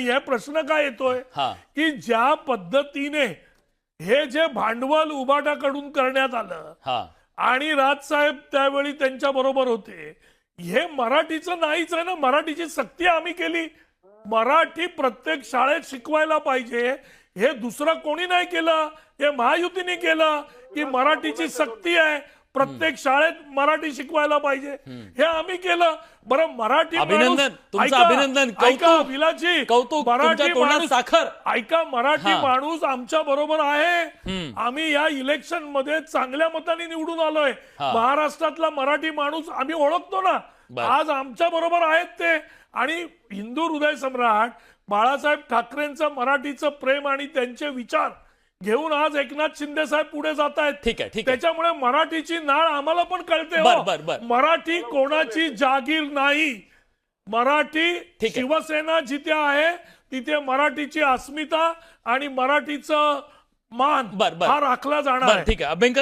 हे प्रश्न काय येतोय? हा. की ज्या पद्धतीने हे जे भांडवल उबाटाकडून करण्यात आलं हा. आणि राजसाहेब त्यावेळी त्यांच्या बरोबर होते हे मराठीचं नाहीच आहे ना? मराठीची सक्ती आम्ही केली. मराठी प्रत्येक शाळेत शिकवायला पाहिजे. हे दुसरं कोणी नाही केलं? हे महायुतीने केलं की मराठीची सक्ती आहे. प्रत्येक शाळेत मराठी शिकवायला पाहिजे हे आम्ही केलं बरं मराठी अभिनंदन. तुमचं अभिनंदन. ऐका. विलाजी कौतुक. मराठी माणूस साखर. ऐका मराठी. माणूस आमच्या बरोबर आहे. आम्ही या इलेक्शनमध्ये चांगल्या मताने निवडून आलोय. महाराष्ट्रातला मराठी माणूस आम्ही ओळखतो ना. आज आमच्या बरोबर आहेत ते आणि हिंदू हृदय सम्राट बाळासाहेब ठाकरेंचं मराठीचं प्रेम आणि त्यांचे विचार घेऊन आज एकनाथ शिंदे साहेब पुढे जात आहेत ठीक आहे ठीक आहे त्याच्यामुळे मराठीची नाळ आम्हाला पण कळते हो. बर, बर. मराठी कोणाची जागीर नाही मराठी आहे. शिवसेना जिथे आहे तिथे मराठीची अस्मिता आणि मराठीचं मान बर, बर. हा राखला जाणार बरं आहे ठीक आहे अभ्यंकर